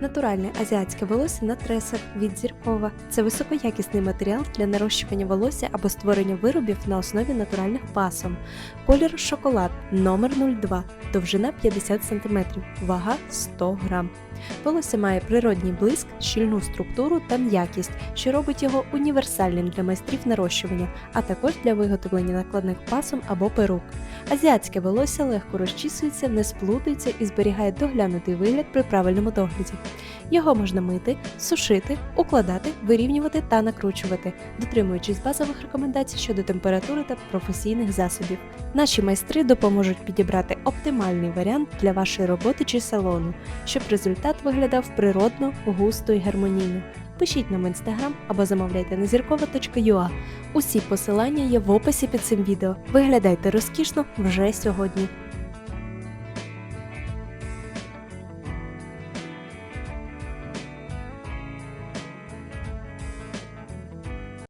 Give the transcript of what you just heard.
Натуральне азіатське волосся на тресах від зіркова. Це високоякісний матеріал для нарощування волосся або створення виробів на основі натуральних пасом. Колір шоколад номер 02, довжина 50 см, вага 100 г. Волосся має природній блиск, щільну структуру та м'якість, що робить його універсальним для майстрів нарощування, а також для виготовлення накладних пасом або перук. Азіатське волосся легко розчісується, не сплутується і зберігає доглянутий вигляд при правильному догляді. Його можна мити, сушити, укладати, вирівнювати та накручувати, дотримуючись базових рекомендацій щодо температури та професійних засобів. Наші майстри допоможуть підібрати оптимальний варіант для вашої роботи чи салону, щоб результат виглядав природно, густо і гармонійно. Пишіть нам в інстаграм або замовляйте на зіркова.ua. Усі посилання є в описі під цим відео. Виглядайте розкішно вже сьогодні.